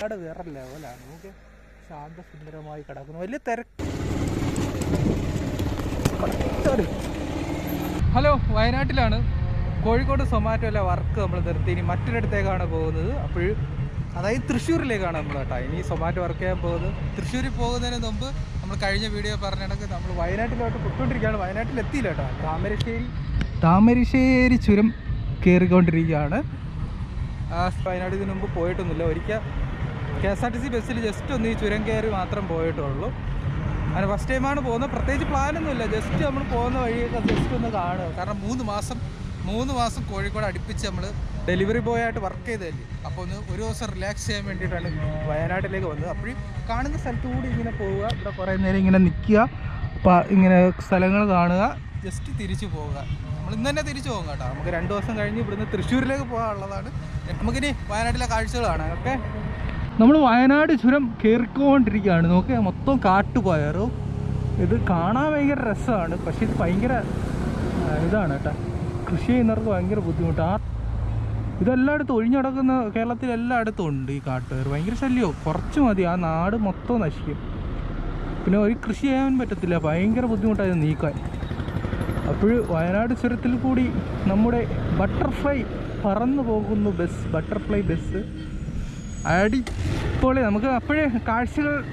അവിടെ വേറെ ലെവലാണ് നമുക്ക് ശാന്തസുന്ദരമായി കിടക്കുന്നു. വലിയ തിരക്ക്. ഹലോ വയനാട്ടിലാണ്. കോഴിക്കോട് സൊമാറ്റോയിലെ വർക്ക് നമ്മൾ നിർത്തി. ഇനി മറ്റൊരിടത്തേക്കാണ് പോകുന്നത്. അപ്പോൾ അതായത് തൃശ്ശൂരിലേക്കാണ് നമ്മൾ കേട്ടോ. ഇനി സൊമാറ്റോ വർക്ക് ചെയ്യാൻ പോകുന്നത്. തൃശ്ശൂരിൽ പോകുന്നതിന് മുമ്പ് നമ്മൾ കഴിഞ്ഞ വീഡിയോ പറഞ്ഞിടക്ക് നമ്മൾ വയനാട്ടിലോട്ട് പൊയ്ക്കൊണ്ടിരിക്കുകയാണ്. വയനാട്ടിൽ എത്തിയില്ല കേട്ടോ. താമരശ്ശേരി താമരശ്ശേരി ചുരം കയറിക്കൊണ്ടിരിക്കുകയാണ് വയനാട് ഇതിനു മുമ്പ് പോയിട്ടൊന്നുമില്ല. ഒരിക്കൽ K S R T C ബസ്സിൽ ജസ്റ്റ് ഒന്ന് ഈ ചുരം കയറി മാത്രം പോയിട്ടുള്ളൂ. അങ്ങനെ ഫസ്റ്റ് ടൈമാണ് പോകുന്നത്. പ്രത്യേകിച്ച് പ്ലാനൊന്നുമില്ല ജസ്റ്റ് നമ്മൾ പോകുന്ന വഴിയൊക്കെ ജസ്റ്റ് ഒന്ന് കാണുക. കാരണം മൂന്ന് മാസം മൂന്ന് മാസം കോഴിക്കോട് അടുപ്പിച്ച് നമ്മൾ ഡെലിവറി ബോയ് ആയിട്ട് വർക്ക് ചെയ്തതല്ലേ? അപ്പോൾ ഒന്ന് ഒരു ദിവസം റിലാക്സ് ചെയ്യാൻ വേണ്ടിയിട്ടാണ് വയനാട്ടിലേക്ക് വന്നത്. അപ്പോഴും കാണുന്ന സ്ഥലത്തു കൂടി ഇങ്ങനെ പോവുക. ഇവിടെ കുറേ നേരം ഇങ്ങനെ നിൽക്കുക. ഇങ്ങനെ സ്ഥലങ്ങൾ കാണുക. ജസ്റ്റ് തിരിച്ചു പോവുക. നമ്മൾ ഇന്ന് തന്നെ തിരിച്ചു പോകും കേട്ടോ. നമുക്ക് രണ്ട് ദിവസം കഴിഞ്ഞ് ഇവിടുന്ന് തൃശ്ശൂരിലേക്ക് പോകാനുള്ളതാണ്. നമുക്കിനി വയനാട്ടിലെ കാഴ്ചകൾ കാണാം ഓക്കെ? നമ്മൾ വയനാട് ചുരം കയറിക്കൊണ്ടിരിക്കുകയാണ് നോക്കിയാൽ മൊത്തം കാട്ടുപയറും. ഇത് കാണാൻ ഭയങ്കര രസമാണ്. പക്ഷെ ഇത് ഭയങ്കര ഇതാണ് കേട്ടോ. കൃഷി ചെയ്യുന്നവർക്ക് ഭയങ്കര ബുദ്ധിമുട്ടാണ് ഇതെല്ലായിടത്തും ഒഴിഞ്ഞു കിടക്കുന്ന കേരളത്തിൽ എല്ലായിടത്തും ഉണ്ട് ഈ കാട്ടുപയർ. ഭയങ്കര ശല്യവും. കുറച്ച് മതി. ആ നാട് മൊത്തം നശിക്കും. പിന്നെ ഒരു കൃഷി ചെയ്യാൻ പറ്റത്തില്ല. ഭയങ്കര ബുദ്ധിമുട്ടായിരുന്നു നീക്കാൻ. അപ്പോൾ വയനാട് ചുരത്തിൽ കൂടി നമ്മുടെ ബട്ടർഫ്ലൈ പറന്നു പോകുന്നു ബസ് ബട്ടർഫ്ലൈ ബസ്. അടിപൊളി. നമുക്ക് അപ്പോഴേ കാഴ്ചകൾ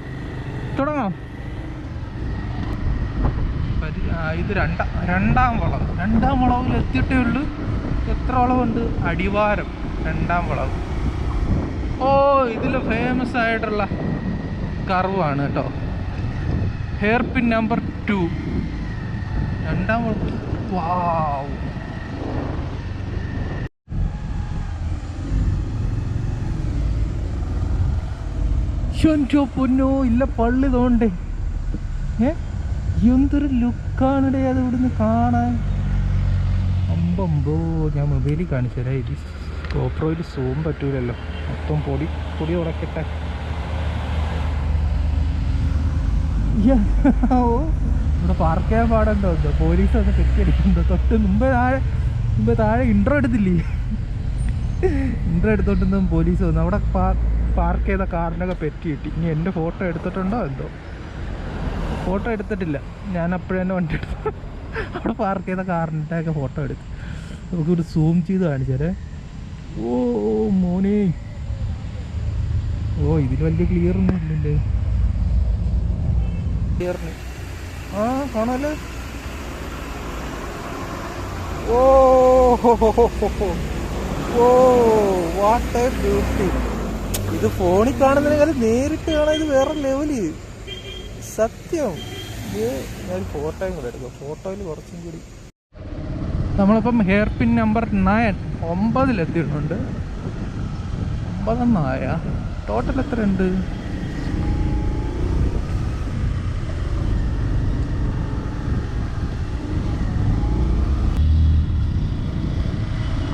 തുടങ്ങാം. ഇത് രണ്ടാം രണ്ടാം വളവ് രണ്ടാം വളവിൽ എത്തിയിട്ടേ ഉള്ളൂ. എത്ര വളവുണ്ട്? അടിവാരം. രണ്ടാം വളവ് ഓ ഇതിൽ ഫേമസ് ആയിട്ടുള്ള കർവാണ് കേട്ടോ. ഹെയർ പിൻ നമ്പർ ടു വളവ് വാവ്. പൊന്നോ ഇല്ല പള്ളി തോണ്ടേ. ഏ? എന്തൊരു ലുക്കാണിടേ അത് ഇവിടുന്ന് കാണാൻ. അമ്പമ്പോ ഞാൻ മൊബൈലിൽ കാണിച്ചു തരാം. ഇത് ഗോപ്രോയിൽ സൂം പറ്റൂലല്ലോ. മൊത്തം പൊടി പൊടി ഉടക്കട്ടെ ഓ. ഇവിടെ പാർക്ക് ചെയ്യാൻ പാടുണ്ടോ? എന്തോ പോലീസ് വന്ന് കെട്ടിയടിക്കുന്നുണ്ടോ? തൊട്ട് മുമ്പേ താഴെ മുമ്പേ താഴെ ഇൻട്രോ എടുത്തില്ലേ? ഇൻട്രോ എടുത്തോണ്ടൊന്നും പോലീസ് വന്നു. അവിടെ പാർക്ക് ചെയ്ത കാറിനൊക്കെ പെറ്റി കിട്ടി. ഇനി എന്റെ ഫോട്ടോ എടുത്തിട്ടുണ്ടോ എന്തോ? ഫോട്ടോ എടുത്തിട്ടില്ല. ഞാൻ അപ്പോഴേ തന്നെ വണ്ടി എടുത്തു. അവിടെ പാർക്ക് ചെയ്ത കാറിന്റെ ഒക്കെ ഫോട്ടോ എടുത്തു. നമുക്കൊരു സൂം ചെയ്ത് കാണിച്ചാലേ ഓ മോനെ. ഓ ഇതിൽ വലിയ ക്ലിയർ ഒന്നും ഇല്ലല്ലേ? ക്ലിയറിന് ആ കാണാല്ലേ? ഓ. ഓ വാട്ട് എ ബ്യൂട്ടി ഇത് ഫോണിൽ കാണുന്നതിനേക്കാളും നേരിട്ട് കാണാൻ ഇത് വേറെ ലെവൽ സത്യം. ഇത് ഞാൻ ഫോട്ടോയും കൂടെ എടുക്കാം ഫോട്ടോയിൽ കുറച്ചും കൂടി. നമ്മളിപ്പം ഹെയർ പിൻ നമ്പർ നയൻ ഒമ്പതിലെത്തിയിട്ടുണ്ട്. ഒമ്പതെന്നായ ടോട്ടൽ എത്ര ഉണ്ട്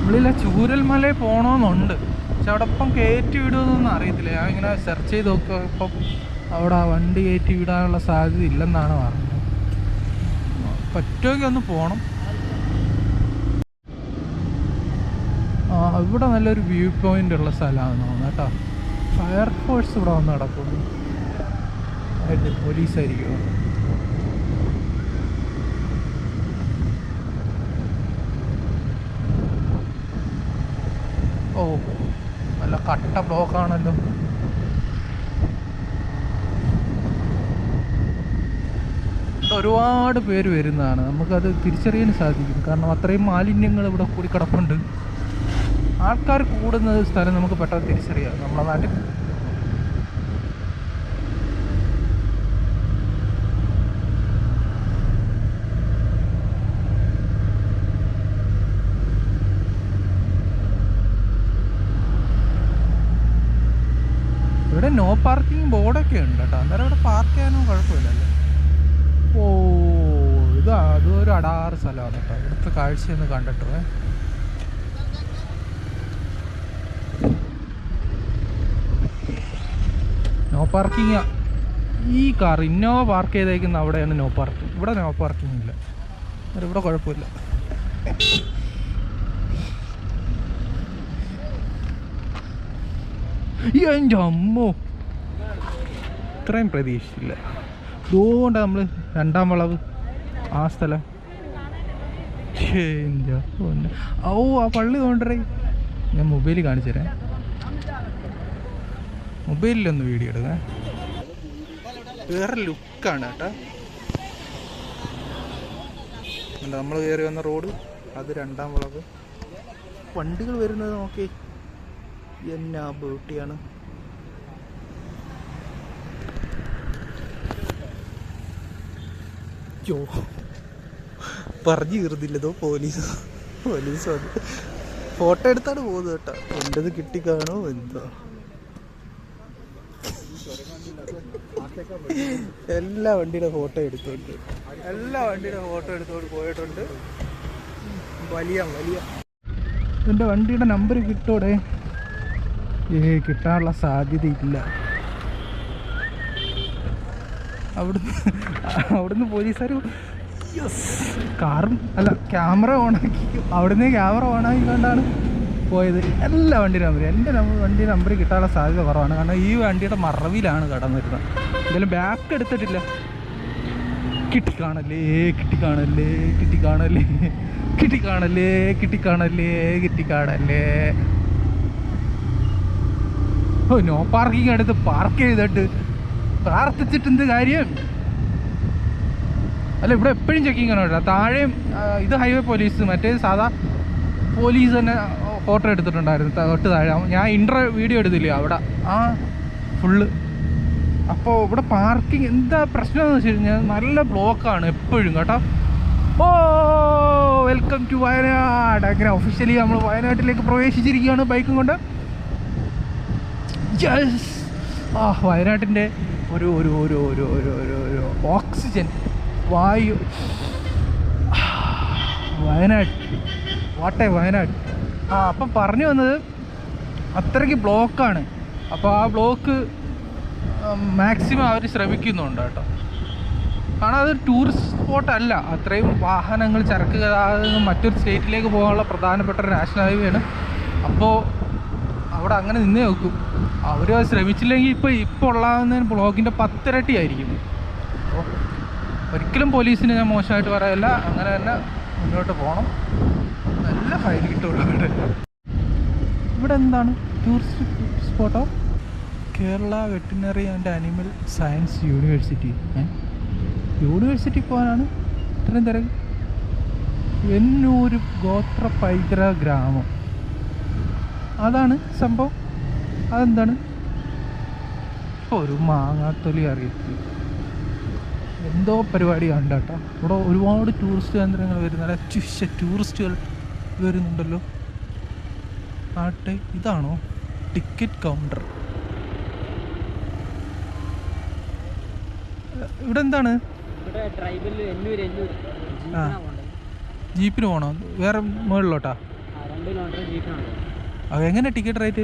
നമ്മളില്ല ചൂരൽമലയിൽ പോകണമെന്നുണ്ട് പക്ഷെ അവിടെ ഇപ്പം കയറ്റി വിടുമെന്നൊന്നും അറിയത്തില്ല. ഞാൻ ഇങ്ങനെ സെർച്ച് ചെയ്ത് നോക്കുക ഇപ്പം അവിടെ ആ വണ്ടി കയറ്റി വിടാനുള്ള സാധ്യത ഇല്ലെന്നാണ് പറഞ്ഞത്. പറ്റുമെങ്കിൽ ഒന്ന് പോകണം ഇവിടെ നല്ലൊരു വ്യൂ പോയിന്റ് ഉള്ള സ്ഥലമാണെന്ന് തോന്നുന്നു കേട്ടോ. ഫയർഫോഴ്സ് ഇവിടെ വന്ന് നടക്കുന്നു. പോലീസായിരിക്കും ഓ നല്ല കട്ട ബ്ലോക്കാണല്ലോ ഒരുപാട് പേര് വരുന്നതാണ്. നമുക്കത് തിരിച്ചറിയാൻ സാധിക്കും. കാരണം അത്രയും മാലിന്യങ്ങൾ ഇവിടെ കൂടി കിടപ്പുണ്ട്. ആൾക്കാർ കൂടുന്ന സ്ഥലം നമുക്ക് പെട്ടെന്ന് തിരിച്ചറിയാം. നമ്മളെ നാട്ടിൽ ഇവിടെ നോ ബോർഡൊക്കെ ഉണ്ട് കേട്ടോ അന്നേരം ഇവിടെ പാർക്ക് ചെയ്യാനും കുഴപ്പമില്ലല്ലോ. ഓ ഇത് അതൊരു അടാറ് സ്ഥലമാണ് കേട്ടോ. ഇവിടുത്തെ കാഴ്ചയൊന്ന് കണ്ടിട്ടേ നോ പാർക്കിംഗ്. ഈ കാർ ഇന്നോവ പാർക്ക് ചെയ്തേക്കുന്ന അവിടെയാണ് നോ പാർക്കിംഗ്. ഇവിടെ നോ പാർക്കിംഗ് ഇല്ല. അന്നേരം ഇവിടെ കുഴപ്പമില്ല. എന്റെ അമ്മോ. ഇത്രയും പ്രതീക്ഷിച്ചില്ല. ഇതുകൊണ്ട് നമ്മൾ രണ്ടാം വളവ് ആ സ്ഥലം. ഓ ആ പള്ളി തോണ്ടറേ ഞാൻ മൊബൈലിൽ കാണിച്ചു തരാം. മൊബൈലിലൊന്ന് വീഡിയോ എടുക്കാൻ വേറെ ലുക്കാണ് കേട്ടോ. നമ്മൾ കയറി വന്ന റോഡ് അത് രണ്ടാം വളവ്. വണ്ടികൾ വരുന്നത് നോക്കി എന്നാ ബ്യൂട്ടിയാണ് യോ പറഞ്ഞു തീർന്നില്ലതോ പോലീസ്. പോലീസ് വന്നു. ഫോട്ടോ എടുത്താണ് പോകുന്നത് കേട്ടോ. എന്റെത് കിട്ടിക്കാണോ എന്തോ. എല്ലാ വണ്ടിയുടെ ഫോട്ടോ എടുത്തോണ്ട്. എല്ലാ വണ്ടിയുടെ ഫോട്ടോ എടുത്തോണ്ട് പോയിട്ടുണ്ട്. വലിയ വലിയ. എന്റെ വണ്ടിയുടെ നമ്പർ കിട്ടോടെ? ഏ കിട്ടാനുള്ള സാധ്യതയില്ല. അവിടുന്ന് അവിടുന്ന് പോലീസുകാർ യെസ് കാറും അല്ല ക്യാമറ ഓണാക്കി. അവിടുന്ന് ക്യാമറ ഓണാക്കി കൊണ്ടാണ് പോയത്. എല്ലാ വണ്ടി നമ്പർ എന്റെ നമ്പർ വണ്ടി നമ്പർ കിട്ടാനുള്ള സാധ്യത കുറവാണ്. കാരണം ഈ വണ്ടിയുടെ മറവിലാണ് കടന്നിരുന്നത്. എന്തായാലും ബാക്ക് എടുത്തിട്ടില്ല. കിട്ടിക്കാണല്ലേ കിട്ടിക്കാണല്ലേ കിട്ടിക്കാണല്ലേ കിട്ടിക്കാണല്ലേ കിട്ടിക്കാണല്ലേ കിട്ടിക്കാണല്ലേ. ഓ നോ പാർക്കിംഗ് എടുത്ത് പാർക്ക് ചെയ്തിട്ട് പ്രാർത്ഥിച്ചിട്ട് എന്ത് കാര്യം? അല്ല ഇവിടെ എപ്പോഴും ചെക്കിങ് ആണ് താഴെയും ഇത് ഹൈവേ പോലീസ് മറ്റേ സാധാ പോലീസ് തന്നെ ഫോട്ടോ എടുത്തിട്ടുണ്ടായിരുന്നു. തൊട്ട് താഴെ. ഞാൻ ഇന്റർ വീഡിയോ എടുത്തില്ലേ? അവിടെ. ആ ഫുള്ള് അപ്പോൾ ഇവിടെ പാർക്കിംഗ് എന്താ പ്രശ്നം എന്ന് വെച്ച് കഴിഞ്ഞാൽ നല്ല ബ്ലോക്കാണ് എപ്പോഴും കേട്ടോ. ഓ വെൽക്കം ടു വയനാട്. അങ്ങനെ ഒഫീഷ്യലി നമ്മൾ വയനാട്ടിലേക്ക് പ്രവേശിച്ചിരിക്കുകയാണ് ബൈക്കും കൊണ്ട്. യെസ് ആ വയനാട്ടിന്റെ ഒരു ഒരു ഒരു ഒരു ഒരു ഒരു ഒരു ഓക്സിജൻ വായു. വയനാട്. വാട്ടെ വയനാട്. ആ അപ്പം പറഞ്ഞു വന്നത് അത്രയ്ക്ക് ബ്ലോക്കാണ്. അപ്പോൾ ആ ബ്ലോക്ക് മാക്സിമം അവർ ശ്രമിക്കുന്നുണ്ട് കേട്ടോ. കാരണം അതൊരു ടൂറിസ്റ്റ് സ്പോട്ട് അല്ല. അത്രയും വാഹനങ്ങൾ ചരക്ക് ഗതാഗതം മറ്റൊരു സ്റ്റേറ്റിലേക്ക് പോകാനുള്ള പ്രധാനപ്പെട്ട ഒരു നാഷണൽ ഹൈവേ ആണ് അപ്പോൾ അവിടെ അങ്ങനെ നിന്നേ നോക്കും അവർ ശ്രമിച്ചില്ലെങ്കിൽ ഇപ്പോൾ ഇപ്പോൾ ഉള്ളതെന്ന് ബ്ലോഗിന്റെ പത്തിരട്ടി ആയിരിക്കും അപ്പോൾ ഒരിക്കലും പോലീസിനെ ഞാൻ മോശമായിട്ട് പറയല്ല. അങ്ങനെ തന്നെ മുന്നോട്ട് പോകണം നല്ല ഫയൽ കിട്ടുള്ളൂ ഇവിടെ ഇവിടെ എന്താണ്? Tourist സ്പോട്ടോ? Kerala veterinary and animal science university. University പോകാനാണ്? ഇത്രയും തിരക്ക്? എന്നൂര് ഗോത്ര പൈതൃക ഗ്രാമം. അതാണ് സംഭവം. അതെന്താണ്? ഒരു മാങ്ങാത്തൊലി അറിയത്തില്ല. എന്തോ പരിപാടി കണ്ടാട്ടോ. ഇവിടെ ഒരുപാട് ടൂറിസ്റ്റ് കേന്ദ്രങ്ങൾ വരുന്ന ചുഷ ടൂറിസ്റ്റുകൾ വരുന്നുണ്ടല്ലോ. ആട്ടെ ഇതാണോ? ടിക്കറ്റ് കൗണ്ടർ ഇവിടെ എന്താണ്? ജീപ്പിന് പോണോ? വേറെ മുകളിലോട്ടാ? എങ്ങനെ ടിക്കറ്റ് റേറ്റ്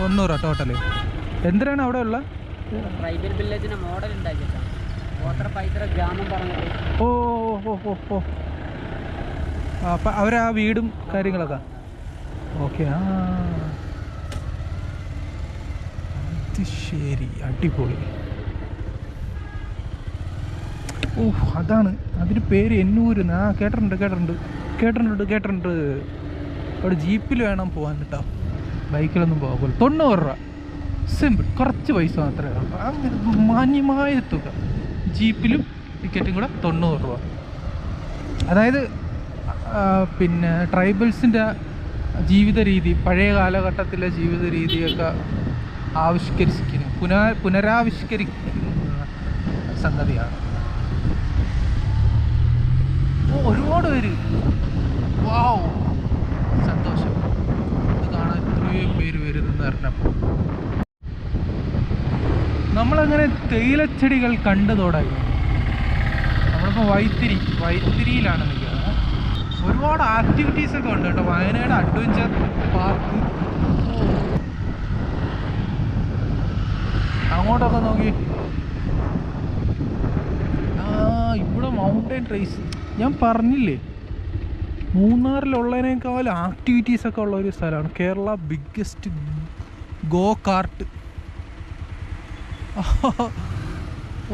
തൊണ്ണൂറ് ടോട്ടൽ എന്തിനാണ് അവിടെ ഉള്ള ട്രൈബൽ മോഡൽ ഉണ്ടാക്കിയിട്ടാണ് പറഞ്ഞിട്ട്. ഓ ഓ ഓ ആ വീടും കാര്യങ്ങളൊക്കെ? ഓക്കെ ആ. അത് ശരി അടിപൊളി. ഓ അതാണ്. അതിന് പേര് എന്നൂര് ആ കേട്ടിട്ടുണ്ട് കേട്ടിട്ടുണ്ട്. കേട്ടിട്ടുണ്ട് കേട്ടിട്ടുണ്ട്. അവിടെ ജീപ്പിൽ വേണം പോകാൻ കേട്ടോ. ബൈക്കിലൊന്നും പോകാൻ തൊണ്ണൂറ് രൂപ. സിമ്പിൾ കുറച്ച് പൈസ മാത്രമേ ഉള്ളൂ. അങ്ങനെ മാന്യമായ തുക. ജീപ്പിലും ടിക്കറ്റും കൂടെ തൊണ്ണൂറ് രൂപ. അതായത് പിന്നെ ട്രൈബൽസിന്റെ ജീവിത രീതി പഴയ കാലഘട്ടത്തിലെ ജീവിത രീതിയൊക്കെ ആവിഷ്കരിക്കുന്നു പുന പുനരാവിഷ്കരിക്കുന്ന സംഗതിയാണ്. ഒരുപാട് പേര് വാവ് സന്തോഷം. ഇത് കാണാൻ ഇത്രയും പേര് വരുന്നെന്ന് പറഞ്ഞപ്പോൾ നമ്മളങ്ങനെ തേയിലച്ചെടികൾ കണ്ടു തുടങ്ങി നമ്മളിപ്പോൾ വൈത്തിരി വൈത്തിരിയിലാണ് നിൽക്കുന്നത്. ഒരുപാട് ആക്ടിവിറ്റീസ് ഒക്കെ ഉണ്ട് കേട്ടോ. വയനാട് അഡ്വഞ്ചർ പാർക്ക് അങ്ങോട്ടൊക്കെ നോക്കി. ആ ഇവിടെ മൗണ്ടൻ റേസ് ഞാൻ പറഞ്ഞില്ലേ? മൂന്നാറിലുള്ളതിനേക്കാൾ ആക്ടിവിറ്റീസ് ഒക്കെ ഉള്ള ഒരു സ്ഥലമാണ് കേരള ബിഗ്ഗസ്റ്റ് ഗോ കാർട്ട്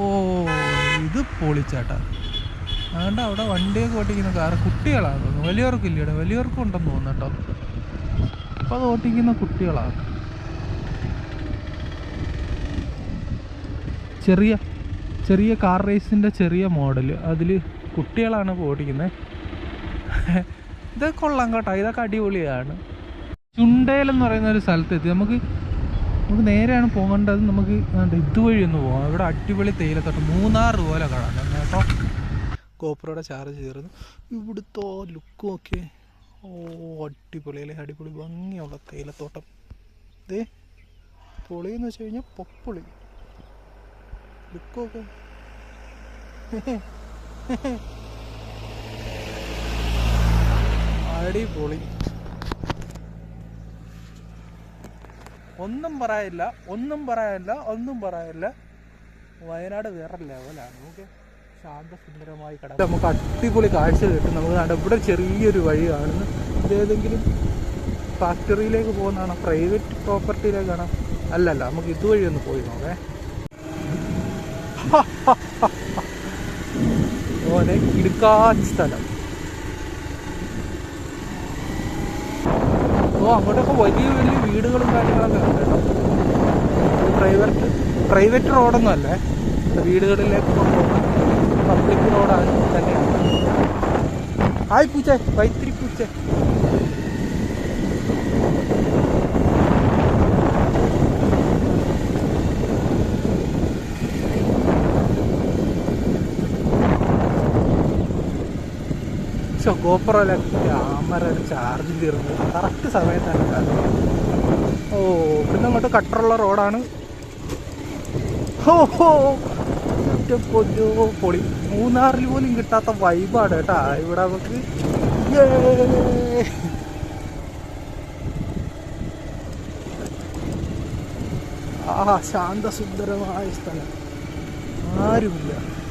ഓ ഇത് പൊളിച്ചാട്ടാ. അതുകൊണ്ട് അവിടെ വണ്ടിയൊക്കെ ഓട്ടിക്കുന്ന കാർ കുട്ടികളാണ് തോന്നുന്നു. വലിയവർക്കില്ല ഇവിടെ വലിയവർക്കും ഉണ്ടെന്ന് തോന്നുന്നു കേട്ടോ. അപ്പോൾ അത് ഓട്ടിക്കുന്ന കുട്ടികളാണ് ചെറിയ ചെറിയ കാർ റേസിന്റെ ചെറിയ മോഡൽ അതിൽ കുട്ടികളാണ് ഇപ്പോൾ ഓടിക്കുന്നത് ഇതൊക്കെ കൊള്ളാം കേട്ടോ. ഇതൊക്കെ അടിപൊളിയാണ്. ചുണ്ടേൽ എന്ന് പറയുന്ന ഒരു സ്ഥലത്തെത്തി. നമുക്ക് നമുക്ക് നേരെയാണ് പോകേണ്ടത്. നമുക്ക് ഇതുവഴി ഒന്ന് പോകാം ഇവിടെ അടിപൊളി തേയിലത്തോട്ടം. മൂന്നാർ പോലെ കാണാം. കേട്ടോ? കോപ്പറയുടെ ചാർജ് ചേർന്ന് ഇവിടുത്തെ ലുക്കും ഒക്കെ ഓ അടിപൊളി അല്ലേ? അടിപൊളി ഭംഗിയുള്ള തേയിലത്തോട്ടം. ദേ പൊളി എന്ന് വെച്ച് കഴിഞ്ഞാൽ പൊപ്പൊളി. ലുക്കൊക്കെ അടിപൊളി. ഒന്നും പറയാനില്ല ഒന്നും പറയാനില്ല ഒന്നും പറയാനില്ല. വയനാട് വേറെ ലെവലാണ് നമുക്ക് ശാന്തസുന്ദരമായി കിടക്കും. നമുക്ക് അടിപൊളി കാഴ്ച കിട്ടും. നമുക്ക് ദാണ്ട ഇവിടെ ചെറിയൊരു വഴി കാണുന്നു. ഇതേതെങ്കിലും ഫാക്ടറിയിലേക്ക് പോകുന്നതാണോ? പ്രൈവറ്റ് പ്രോപ്പർട്ടിയിലേക്കാണോ അല്ലല്ല നമുക്ക് ഇതുവഴി ഒന്ന് പോയി നോക്കേ. ഓനെ ഇടുക്കാത്ത സ്ഥലം. ഓ അങ്ങോട്ടൊക്കെ വലിയ വലിയ വീടുകളും കാര്യങ്ങളൊക്കെ ഉണ്ട് കേട്ടോ. പ്രൈവറ്റ് പ്രൈവറ്റ് റോഡൊന്നും അല്ലേ. വീടുകളിലേക്ക് പോകുന്ന പബ്ലിക് റോഡാണ് തന്നെയാണ്. ആയി പൂച്ച വൈത്തിരി പൂച്ച. പക്ഷെ ഗോപ്രോയിലെ ക്യാമറ ചാർജ് തീർന്നു. കറക്റ്റ് സമയത്താണ് ഓ പിന്നെ അങ്ങോട്ട് കട്ടറുള്ള റോഡാണ്. ഹോ ഹോ. പൊളി. മൂന്നാറിൽ പോലും കിട്ടാത്ത വൈബാണ് കേട്ടാ. ഇവിടെ നമുക്ക്. ആ ശാന്തസുന്ദരമായ സ്ഥലം. ആരുമില്ല.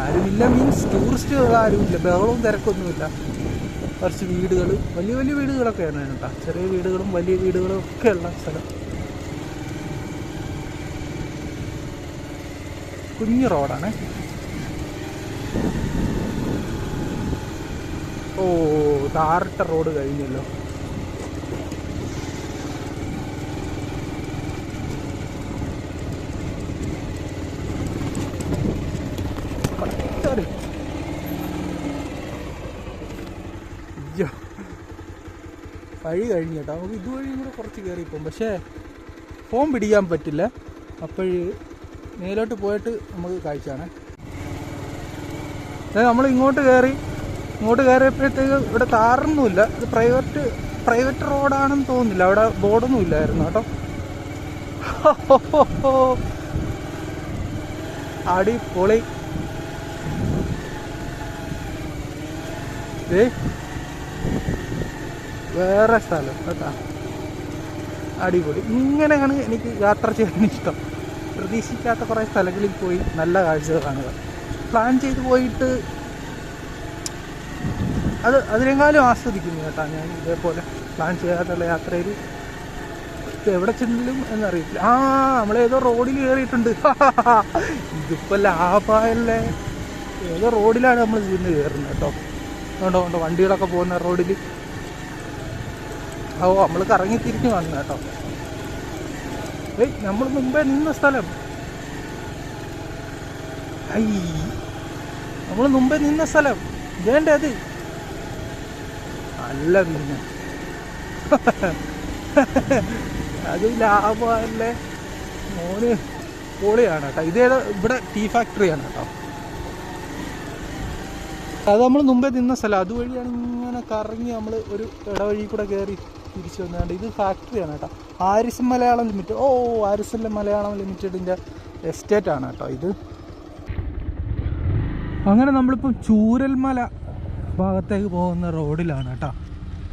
ആരുമില്ല. മീൻസ് ടൂറിസ്റ്റുകൾ ആരുമില്ല. ബഹളവും തിരക്കൊന്നുമില്ല. കുറച്ച് വീടുകൾ വലിയ വലിയ വീടുകളൊക്കെയാണ് കേട്ടോ. ചെറിയ വീടുകളും വലിയ വീടുകളും ഒക്കെ ഉള്ള സ്ഥലം. കുഞ്ഞു റോഡാണ്. ഓ താറിട്ട റോഡ് കഴിഞ്ഞല്ലോ പത്തറി. അയ്യോ വഴി കഴിഞ്ഞു കേട്ടോ. നമുക്ക് ഇതുവഴിയും കൂടെ കുറച്ച് കയറി പോകും. പക്ഷേ ഫോം പിടിക്കാൻ പറ്റില്ല. അപ്പോൾ മേലോട്ട് പോയിട്ട് നമുക്ക് കാഴ്ചയാണ്. അതായത് നമ്മൾ ഇങ്ങോട്ട് കയറി. ഇങ്ങോട്ട് കയറിയപ്പോഴത്തേക്ക് ഇവിടെ താറൊന്നുമില്ല ഇത് പ്രൈവറ്റ് പ്രൈവറ്റ് റോഡാണെന്ന് തോന്നുന്നില്ല. അവിടെ ബോർഡൊന്നും ഇല്ലായിരുന്നു കേട്ടോ. അടിപൊളി. ഏ വേറെ സ്ഥലം കേട്ടാ. അടിപൊളി. ഇങ്ങനെയാണ് എനിക്ക് യാത്ര ചെയ്യാൻ ഇഷ്ടം. പ്രതീക്ഷിക്കാത്ത കുറേ സ്ഥലങ്ങളിൽ പോയി നല്ല കാഴ്ചകൾ കാണുക. പ്ലാൻ ചെയ്ത് പോയിട്ട് അത് അതിനേക്കാളും ആസ്വദിക്കുന്നു കേട്ടോ ഞാൻ ഇതേപോലെ പ്ലാൻ ചെയ്യാത്തുള്ള യാത്രയിൽ. എവിടെ ചെന്നിലും എന്നറിയില്ല ആ നമ്മളേതോ റോഡിൽ കയറിയിട്ടുണ്ട്. ഇതിപ്പോൾ ലാഭമല്ലേ ഏതോ റോഡിലാണ് നമ്മൾ ചെന്ന് കയറുന്നത് കേട്ടോ. അതുകൊണ്ടോ കൊണ്ടോ വണ്ടികളൊക്കെ പോകുന്ന റോഡിൽ ഓ നമ്മൾ കറങ്ങി തിരിഞ്ഞു വന്നു കേട്ടോ. ഏയ് നമ്മൾ മുമ്പേ നിന്ന സ്ഥലം. ഐ നമ്മൾ മുമ്പേ നിന്ന സ്ഥലം. വേണ്ട അത്? അല്ല പിന്നെ. അത് ലാഭമല്ലേ? മോന് പൊളിയാണ് കേട്ടോ. ഇതേത് ഇവിടെ ടീ ഫാക്ടറിയാണ് കേട്ടോ. അത് നമ്മൾ മുമ്പേ നിന്ന സ്ഥലം. അതുവഴിയാണ് ഇങ്ങനെ കറങ്ങി നമ്മൾ ഒരു ഇടവഴി കൂടെ കയറി തിരിച്ചു വന്നുകൊണ്ട് ഇത് ഫാക്ടറിയാണ് കേട്ടോ. Harrisons Malayalam limited. ഓ ആരിസ് മലയാളം ലിമിറ്റഡിന്റെ എസ്റ്റേറ്റ് ആണ് കേട്ടോ ഇത്. അങ്ങനെ നമ്മളിപ്പം ചൂരൽമല ഭാഗത്തേക്ക് പോകുന്ന റോഡിലാണ് കേട്ടോ.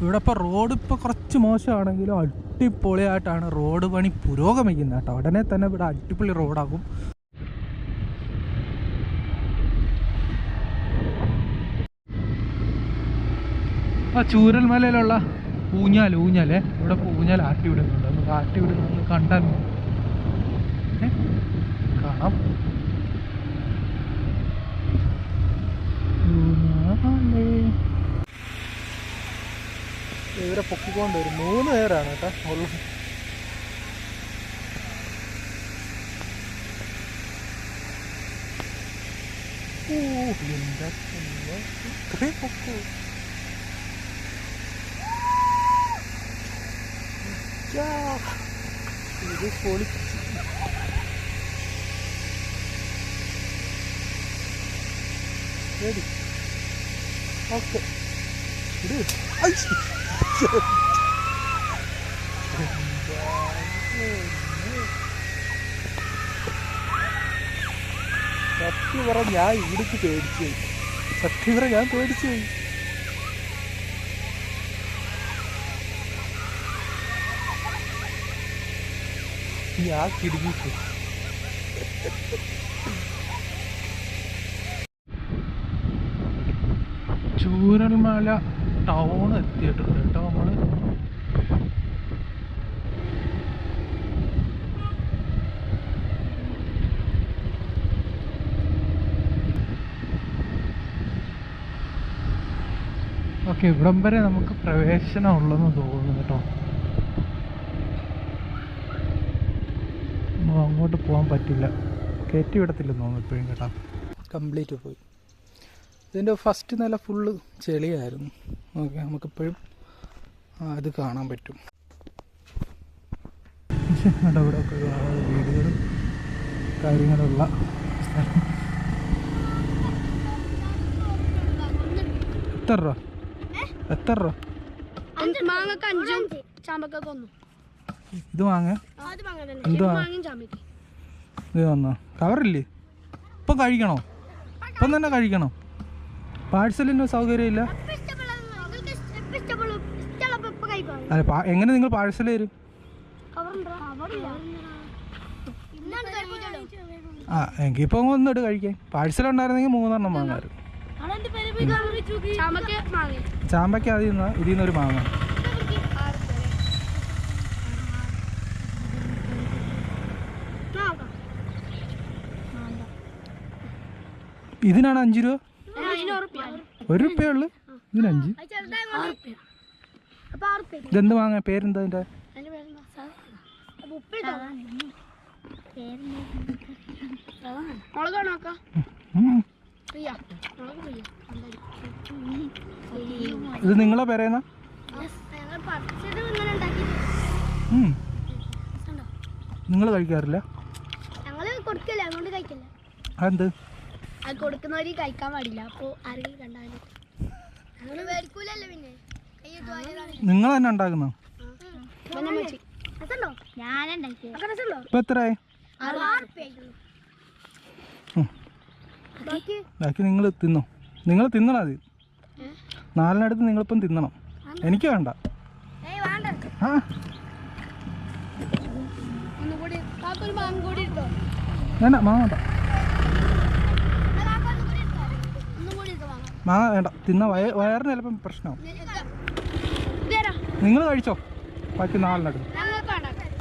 ഇവിടെ ഇപ്പോൾ റോഡ് ഇപ്പോൾ കുറച്ച് മോശമാണെങ്കിലും അടിപൊളിയായിട്ടാണ് റോഡ് പണി പുരോഗമിക്കുന്നത് കേട്ടോ. ഉടനെ തന്നെ ഇവിടെ അടിപൊളി റോഡാകും. ആ ചൂരൽമലയിലുള്ള ഊഞ്ഞാൽ ഇവിടെ ഊഞ്ഞാൽ ആട്ടി വിടുന്നുണ്ട്. നമുക്ക് ആട്ടി വിടുന്നത് കണ്ടാൽ? കാണാം. ഇവരെ പൊക്കിക്കൊണ്ട് വരും. മൂന്ന് പേരാണ് കേട്ടോ ഉള്ളത്. ഓ എന്താ പൊക്കോ? ഇത് പൊളിച്ച് റെഡി. ഓക്കെ. ഇത്. സത്യപറ ഞാൻ ഇവിടേക്ക് പേടിച്ചു പോയി. സത്യം പറ ഞാൻ പേടിച്ചു ഞാൻ കിടുങ്ങിപ്പോയി ചൂരൽമല ടൗൺ എത്തിയിട്ടുണ്ട് കേട്ടോ നമ്മൾ. ഓക്കെ ഇവിടം വരെ നമുക്ക് പ്രവേശനം ഉള്ളെന്ന് തോന്നുന്നു കേട്ടോ നമുക്ക് അങ്ങോട്ട് പോകാൻ പറ്റില്ല. കയറ്റി വിടത്തില്ലെന്ന് തോന്നുന്നു ഇപ്പോഴും കേട്ടോ. കംപ്ലീറ്റ് പോയി. ഇതിന്റെ ഫസ്റ്റ് നില ഫുള്ള് ചെളിയായിരുന്നു. ഓക്കെ നമുക്കിപ്പോഴും ഇത് കാണാൻ പറ്റും. പക്ഷേ അവിടെ ഇവിടെ ഒക്കെ ഒരുപാട് വീടുകളും കാര്യങ്ങളുള്ള സ്ഥലം. എത്ര രൂപ? എത്ര രൂപ? ഇത് വാങ്ങ എന്ത് മാങ്ങ തന്നെ എന്തുവാ? മാങ്ങയും ചാമ്പയ്ക്ക് ഇത് വന്ന. കവറില്ലേ? ഇപ്പം കഴിക്കണോ? ഇപ്പം തന്നെ കഴിക്കണം? പാഴ്സലിന്റെ സൗകര്യം ഇല്ല അല്ല എങ്ങനെ നിങ്ങൾ പാഴ്സൽ തരും? ആ എങ്കിൽ ഇപ്പം ഒന്ന് ഇട്ട് കഴിക്കാൻ പാഴ്സൽ ഉണ്ടായിരുന്നെങ്കിൽ മൂന്നെണ്ണം വാങ്ങാറ് ചാമ്പയ്ക്ക് അതിൽ നിന്ന് ഇതിൽ നിന്ന് ഒരു മാങ്ങ. ഇതിനാണ് അഞ്ച് രൂപ? ഒരു റുപ്യ ഉള്ളു. ഇതിന് അഞ്ച്. ഇതെന്ത് വാങ്ങാ? പേരെന്താ അതിന്റെ അതിന്റെ ഇത് നിങ്ങളെ പേരേന്നാ? നിങ്ങൾ കഴിക്കാറില്ല? ഞങ്ങൾ കൊടുക്കില്ല അതുകൊണ്ട് കഴിക്കില്ല അതെന്ത്? അത് കൊടുക്കുന്നവര് കഴിക്കാൻ പാടില്ല. അപ്പൊ ആരെങ്കിലും കണ്ടാലും. മേടിക്കൂലല്ലോ പിന്നെ. നിങ്ങൾ തന്നെ ഉണ്ടാക്കുന്നോ? ഇപ്പം എത്രയായി. ബാക്കി? നിങ്ങൾ തിന്നോ. നിങ്ങൾ തിന്നണം അത്. നാലിനടുത്ത് നിങ്ങളിപ്പം തിന്നണം. എനിക്ക് വേണ്ട. ഏയ് വേണ്ട. ആ. ഒന്നുകൂടി കാക്കൊരു മാങ്ങ കൂടി ഇട്ടോ? വേണ്ട മാങ്ങ വേണ്ട ഒന്നും കൂടി ഇട്ടോ മാങ്ങ വേണ്ട. തിന്ന വയ വയറിന് ചിലപ്പം പ്രശ്നമാവും. നിങ്ങൾ കഴിച്ചോ? ബാക്കി നാളിനടുത്ത്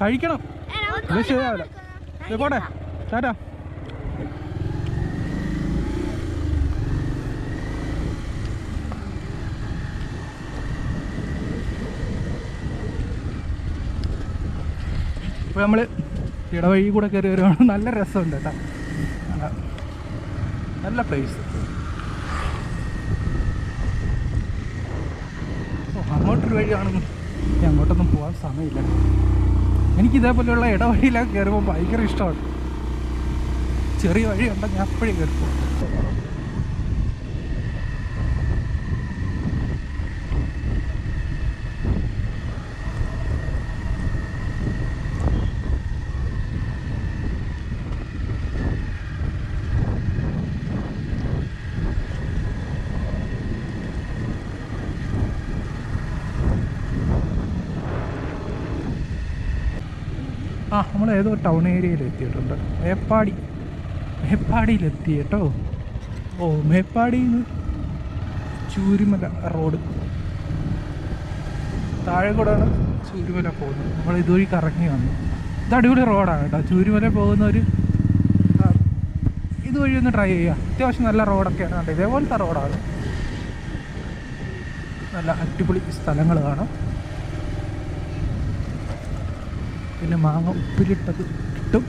കഴിക്കണം. ഇത് ശരിയാവില്ല. ഇത് പോട്ടെ. ടാറ്റാ. ഇപ്പോൾ നമ്മൾ ഇടവഴി കൂടെ കയറി വരുവാണ്. നല്ല രസമുണ്ട് കേട്ടോ. നല്ല പ്ലേസ് അങ്ങോട്ടൊരു വഴിയാണെന്ന് അങ്ങോട്ടൊന്നും പോകാൻ സമയമില്ല. എനിക്ക് ഇതേപോലെയുള്ള ഇടവഴിയിലൊക്കെ കയറുമ്പോൾ ഭയങ്കര ഇഷ്ടമാണ്. ചെറിയ വഴിയുണ്ടെങ്കിൽ ഞാൻ അപ്പോഴേ കയറി പോകും ആ നമ്മൾ ഏതോ ടൗൺ ഏരിയയിൽ എത്തിയിട്ടുണ്ട്. മേപ്പാടി. മേപ്പാടിയിലെത്തി കേട്ടോ. ഓ മേപ്പാടിയിൽ നിന്ന് ചൂരിമല റോഡ് താഴെ കൂടെയാണ് ചൂരിമല പോകുന്നത്. നമ്മൾ ഇതുവഴി കറങ്ങി വന്നു. ഇത് അടിപൊളി റോഡാണ് കേട്ടോ. ചൂരുമല പോകുന്നവർ ഇതുവഴി ഒന്ന് ട്രൈ ചെയ്യുക അത്യാവശ്യം നല്ല റോഡൊക്കെയാണ് കണ്ടത്. ഇതേപോലത്തെ റോഡാണ് നല്ല അടിപൊളി സ്ഥലങ്ങൾ കാണാം. പിന്നെ മാങ്ങ ഉപ്പിലിട്ടത് കിട്ടും